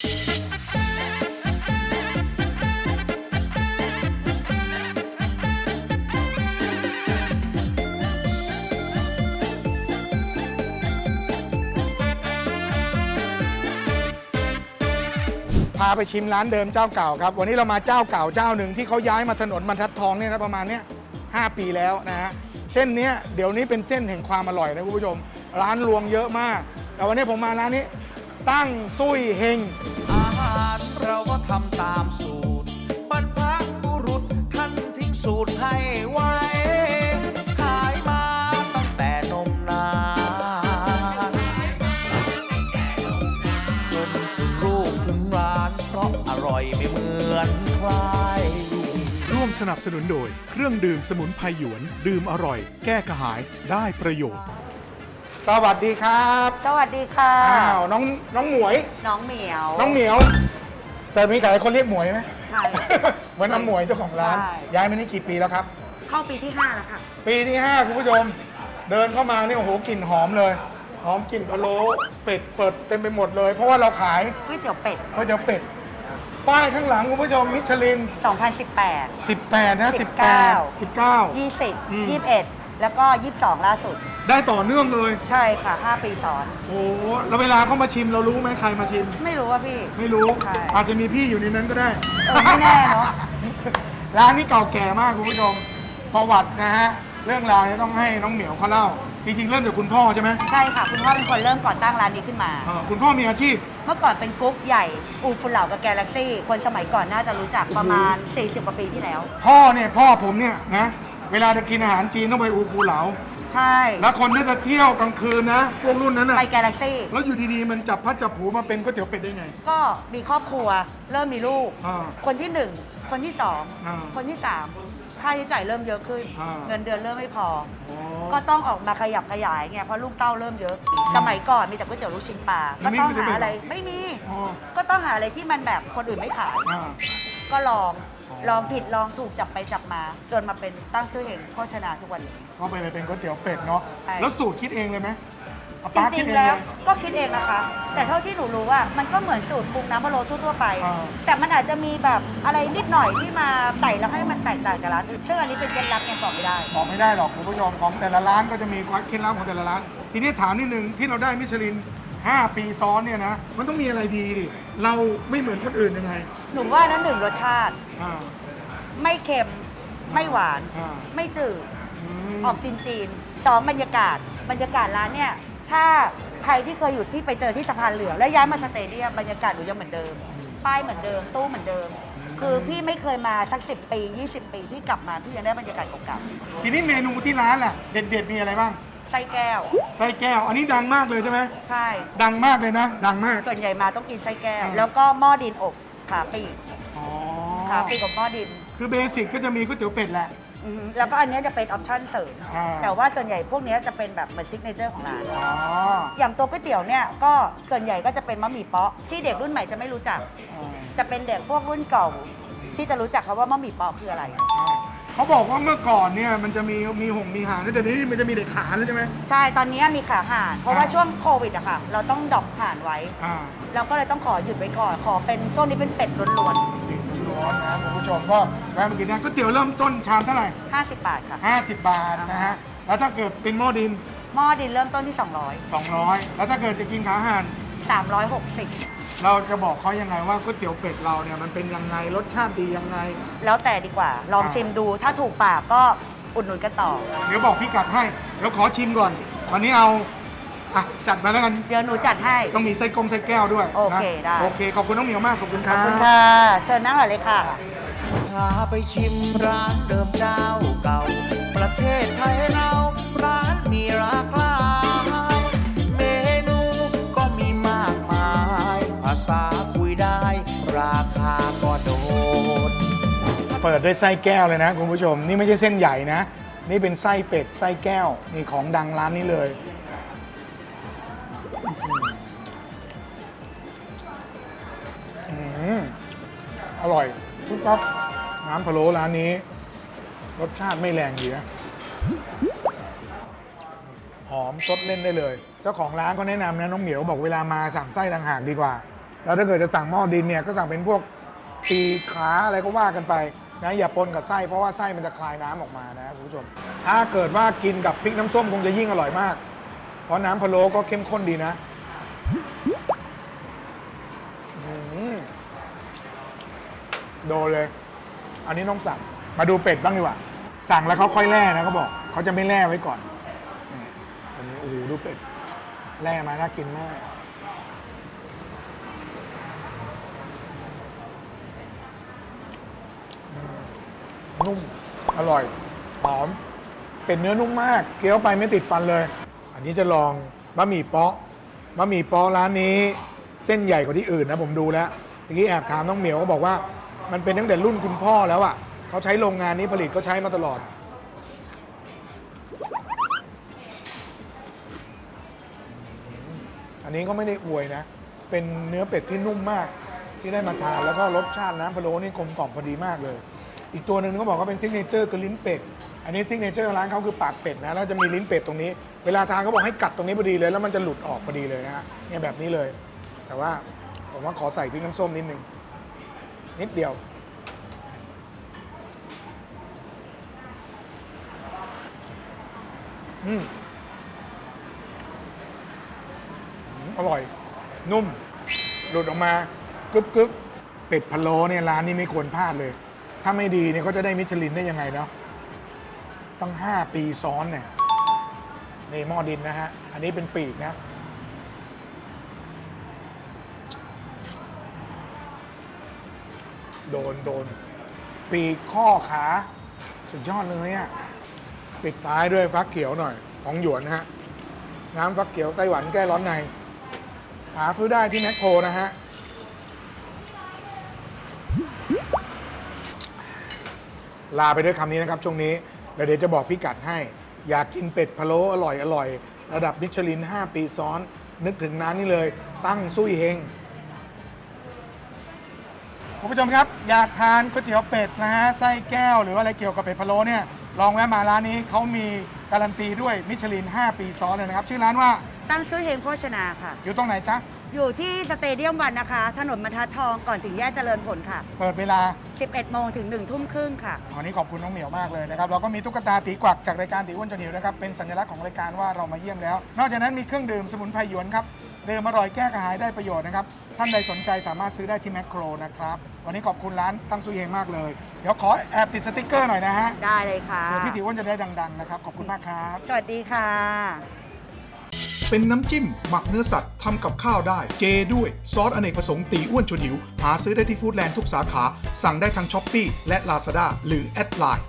พาไปชิมร้านเดิมเจ้าเก่าครับ วันนี้เรามาเจ้าเก่าเจ้าหนึ่งที่เขาย้ายมาถนนบรรทัดทองเนี่ยนะประมาณเนี้ยห้าปีแล้วนะฮะเส้นเนี้ยเดี๋ยวนี้เป็นเส้นแห่งความอร่อยนะคุณผู้ชม ร้านรวงเยอะมาก แต่วันนี้ผมมาร้านนี้ ตั้งซุยเฮง อาหารเราก็ทำตามสูตร บรรพบุรุษท่านทิ้งสูตรให้ไว้ ขายมาตั้งแต่นมนานจนถึงลูกถึงร้าน เพราะอร่อยไม่เหมือนใคร ร่วมสนับสนุนโดย เครื่องดื่มสมุนไพรหยวน ดื่มอร่อย แก้กระหายได้ประโยชน์ สวัสดีครับสวัสดีค่ะ อ้าวน้องน้องหมวย น้องเหมียว น้องเหมียว แต่มีหลายคนเรียกหมวยไหมใช่ เหมือนน้องหมวยเจ้าของร้าน ใช่ ย้ายมานี่กี่ปีแล้วครับ เข้าปีที่5แล้วค่ะ ปีที่ 5 คุณผู้ชม เดินเข้ามาเนี่ยโอ้โหกลิ่นหอมเลย หอมกลิ่นพะโล้เป็ดเปิดเต็มไปหมดเลย เพราะว่าเราขายก๋วยเตี๋ยวเป็ด ก๋วยเตี๋ยวเป็ดป้ายข้างหลังคุณผู้ชมมิชลิน 2018 18 นะ18 19อืม20 21 แล้วก็ 22 ล่าสุด ได้ต่อเนื่องเลย ใช่ค่ะ 5 ปีซ้อน โอ้โหแล้วเวลาเขามาชิมเรารู้ไหมใครมาชิม ไม่รู้ว่าพี่ ไม่รู้ ใช่อาจจะมีพี่อยู่ในนั้นก็ได้เออไม่แน่เนอะ ร้านนี้เก่าแก่มากคุณผู้ชม ประวัตินะฮะ เรื่องราวเนี่ยต้องให้น้องเหมียวเขาเล่า จริงๆ เริ่มจากคุณพ่อใช่ไหมใช่ค่ะ คุณพ่อเป็นคนเริ่มก่อตั้งร้านนี้ขึ้นมา อ่าคุณพ่อมีอาชีพ เมื่อก่อนเป็นกุ๊กใหญ่ อูฟุนเหล่ากับแกลเล็กซี่ คนสมัยก่อนน่าจะรู้จักประมาณ 40 กว่าปีที่แล้ว พ่อเนี่ยพ่อผมเนี่ยนะ เวลาจะกินอาหารจีนต้องไปอูฟูเหลา ใช่ แล้วคนที่จะเที่ยวกลางคืนนะพวกรุ่นนั้นน่ะไปแกลเล็กซี่ แล้วอยู่ดีๆมันจับพัดจับผูมาเป็นก๋วยเตี๋ยวเป็ดได้ไง ก็มีครอบครัว เริ่มมีลูก อ่าคนที่หนึ่ง คนที่สอง อ่าคนที่สามค่าใช้จ่ายเริ่มเยอะขึ้น อ่า เงินเดือนเริ่มไม่พอ อ๋อ ก็ต้องออกมาขยับขยายไงเพราะลูกเต้าเริ่มเยอะ สมัยก่อนมีแต่ก๋วยเตี๋ยวลูกชิ้นปลามัก็นไม่ต้องมีหาอะไรก๋วยเตี๋ยวไม่มี อ๋อ ก็ต้องหาอะไรที่มันแบบคนอื่นไม่ขาย อ่า ก็ลองอ๋อ ลองผิดลองถูกจับไปจับมา จนมาเป็นตั้งชื่อเองโภชนาทุกวันนี้ ก็ไปเลยเป็นก๋วยเตี๋ยวเป็ดเนาะ ใช่ แล้วสูตรคิดเองเลยไหมเอาจป๊าคิริดงเอๆงแล้เลวย ก็คิดเองนะคะ แต่เท่าที่หนูรู้ว่ามันก็เหมือนสูตรปรุงน้ำพะโล้ทั่วๆไป อ่า แต่มันอาจจะมีแบบอะไรนิดหน่อยที่มาใส่แล้วให้มันแตกต่างจากร้านอื่นซึ่งอันนี้เป็นเคล็ดลับไงบอกไม่ได้ บอกไม่ได้หรอกคุณผู้ชมของแต่ละร้านก็จะมีความเคล็ดลับของแต่ละร้าน ทีนี้ถามนิดนึงที่เราได้มิชลิน 5 ปีซ้อนเนี่ยนะ มันต้องมีอะไรดีดิ เราไม่เหมือนคนอื่นยังไง หนูว่านั้นหนึ่งรสชาติ อ่า ไม่เค็ม ไม่หวาน อ่า ไม่จืดอืมออกจีนจีนๆสองบรรยากาศ บรรยากาศร้านเนี่ย ถ้าใครที่เคยอยู่ที่ไปเจอที่สะพานเหลืองแล้วย้ายมาสเตเดียมบรรยากาศหนูยังเหมือนเดิม ป้ายเหมือนเดิม ตู้เหมือนเดิม คือพี่ไม่เคยมาสักสิปี 20 ปีพี่กลับมาพี่ยังได้บรรยากาศเก่าทีนี้เมนูที่ร้านแหละเด็ดๆ มีอะไรบ้าง ๆ ไส้แก้ว ไส้แก้ว อันนี้ดังมากเลยใช่ไหมใช่ ดังมากเลยนะ ดังมาก ส่วนใหญ่มาต้องกินไส้แก้วอ่าแล้วก็หม้อดินอบขาปีกอ๋อ ขาปีกกับหม้อดินคือเบสิกก็จะมีก๋วยเตี๋ยวเป็ดแหละ อือฮึแล้วก็อันเนี้ยจะเป็นออปชั่นเสริมอ่า แต่ว่าส่วนใหญ่พวกเนี้ยจะเป็นแบบเหมือนซิกเนเจอร์ของร้าน อ๋อ อย่างตัวก๋วยเตี๋ยวเนี่ยก็ส่วนใหญ่ก็จะเป็นมะหมี่เป๊ะที่เด็กรุ่นใหม่จะไม่รู้จักอ๋อจะเป็นเด็กพวกรุ่นเก่า ที่จะรู้จักคำว่ามะหมี่เป๊ะคืออะไรใช่ เขาบอกว่าเมื่อก่อนเนี่ยมันจะมีมีหงมีหางแต่เดี๋ยวนี้มันจะมีเด็กขาแล้วใช่ไหม ใช่ตอนนี้มีขาห่าน เพราะว่าอ่า ช่วงโควิดอะค่ะ เราต้องดรอกห่านไว้ อ่าเราก็เลยต้องขอหยุดไว้ก่อน ขอเป็นช่วงนี้เป็นเป็ดล้วนเด็กร้อนนะคุณผู้ชมก็แวะมากินนะก๋วยเตี๋ยวเริ่มต้นชามเท่าไหร่ ๆ50 บาทค่ะ 50 บาทนะฮะแล้วถ้าเกิดเป็นหม้อดิน หม้อดินเริ่มต้นที่ 200แล้วถ้าเกิดจะกินขาห่าน200 360 เราจะบอกเขายังไงว่าก๋วยเตี๋ยวเป็ดเราเนี่ยมันเป็นยังไงรสชาติดียังไง แล้วแต่ดีกว่า ลองอ่าชิมดู ถ้าถูกปากก็อุดหนุนกันต่อ เดี๋ยวบอกพี่กัดให้เดี๋ยวขอชิมก่อนวันนี้เอาอะจัดมาแล้วกันเดี๋ยวหนูจัดให้ ต้องมีไส้กงไส้แก้วด้วยโอเคนะได้ โอเคขอบคุณน้องเหมียวมากขอบคุณคขรัอบ บคุณค่ะ เชิญนั่งก่อนเลยค่ะ พาไปชิมร้านเดิม ดด้วยไส้แก้วเลยนะคุณผู้ชม นี่ไม่ใช่เส้นใหญ่นะ นี่เป็นไส้เป็ดไส้แก้วนี่ของดังร้านนี้เลย อร่อยทุกครับน้ำพะโล้ร้านนี้ รสชาติไม่แรงดีนะหอมสดเล่นได้เลย เจ้าของร้านก็แนะนำนะน้องเหมียวบอกเวลามาสั่งไส้ต่างหากดีกว่า แล้วถ้าเกิดจะสั่งหม้อดินเนี่ยก็สั่งเป็นพวกปีขาอะไรก็ว่ากันไป นะอย่าปนกับไส้เพราะว่าไส้มันจะคลายน้ำออกมานะคุณผู้ชม ถ้าเกิดว่ากินกับพริกน้ำส้มคงจะยิ่งอร่อยมาก เพราะน้ำพะโล้ก็เข้มข้นดีนะอื้อหือโดนเลย อันนี้ต้องสั่งมาดูเป็ดบ้างดีกว่า สั่งแล้วเขาค่อยแล่นะเขาบอกเขาจะไม่แล่ไว้ก่อนนี่อันนี้โอ้โหดูเป็ดแล่มาน่ากินมาก นุ่ม อร่อย หอม เป็นเนื้อนุ่มมาก เคี้ยวไปไม่ติดฟันเลย อันนี้จะลองบะหมี่เปาะบะหมี่เปาะร้านนี้ เส้นใหญ่กว่าที่อื่นนะผมดูแล้วเมื่อกี้แอบถามน้องเหมียวก็บอกว่า มันเป็นตั้งแต่รุ่นคุณพ่อแล้วอะ่ะเขาใช้โรงงานนี้ผลิตเขาใช้มาตลอด อันนี้ก็ไม่ได้อวยนะ เป็นเนื้อเป็ดที่นุ่มมาก ที่ได้มาทานแล้วก็รสชาติน้ำพะโล้นี่กลมกล่อมพอดีมากเลย อีกตัวหนึ่งเขาบอกว่าเป็นซิกเนเจอร์คือลิ้นเป็ด อันนี้ซิกเนเจอร์ร้านเขาคือปากเป็ดนะ แล้วจะมีลิ้นเป็ดตรงนี้ เวลาทานเขาบอกให้กัดตรงนี้พอดีเลย แล้วมันจะหลุดออกพอดีเลยนะฮะ เนี่ยแบบนี้เลย แต่ว่าผมว่าขอใส่พริกน้ำส้มนิดนึง นิดเดียว อืมอร่อย นุ่ม หลุดออกมากึบกึบเป็ดพะโล้เนี่ยร้านนี้ไม่ควรพลาดเลย ถ้าไม่ดีเนี่ยเขาจะได้มิชลินได้ยังไงเนาะตั้ง 5 ปีซ้อนเนี่ยในหม้อดินนะฮะ อันนี้เป็นปีกนะ โดนโดน ปีกข้อขา สุดยอดเลยอะ่ะปิดท้ายด้วยฟักเขียวหน่อย ของหยวนนะฮะ น้ำฟักเขียวไต้หวันแก้ร้อนใน หาซื้อได้ที่แมคโครนะฮะ ลาไปด้วยคำนี้นะครับช่วงนี้แล้วเดี๋ยวจะบอกพี่กัดให้ อยากกินเป็ดพะโล้อร่อยอร่อยระดับมิชลิน 5 ปีซ้อน นึกถึงน้านนี้เลย ตั้งซุยเฮงคุณผู้ชมครับ อยากทานก๋วยเตี๋ยวเป็ดนะฮะไส้แก้วหรืออะไรเกี่ยวกับเป็ดพะโล้เนี่ยลองแวะมาร้านนี้เขามีการันตีด้วยมิชลิน 5 ปีซ้อนเลยนะครับ ชื่อร้านว่าตั้งซื้อเฮงโภชนาค่ะ อยู่ตรงไหนจ๊ะ อยู่ที่สเตเดียมวันนะคะ ถนนบรรทัดทองก่อนถึงแยกเจริญผลค่ะ เปิดเวลา 11 โมงถึง 1 ทุ่มครึ่งค่ะ วันนี้ขอบคุณน้องเหมียวมากเลยนะครับเราก็มีตุ๊กตาตีกวักจากรายการตีอ้วนจนหิวนะครับเป็นสัญลักษณ์ของรายการว่าเรามาเยี่ยมแล้ว นอกจากนั้นมีเครื่องดื่มสมุนไพรหยวนครับดื่มอร่อยแก้กระหายได้ประโยชน์นะครับ ท่านใดสนใจสามารถซื้อได้ที่แมคโครนะครับ วันนี้ขอบคุณร้านตั้งซุยเฮงมากเลย เดี๋ยวขอแอบติดสติกเกอร์หน่อยนะฮะ ได้เลยค่ะเดี๋ยวพี่ตีอ้วนจะได้ดัง ๆ นะครับ ขอบคุณมากครับ สวัสดีค่ะ เป็นน้ำจิ้ม หมักเนื้อสัตว์ทำกับข้าวได้ เจด้วย ซอสอเนกประสงค์ตีอ้วนชวนหิว หาซื้อได้ที่ฟู้ดแลนด์ทุกสาขา สั่งได้ทางช้อปปีและลาซาด้าหรือแอดไลน์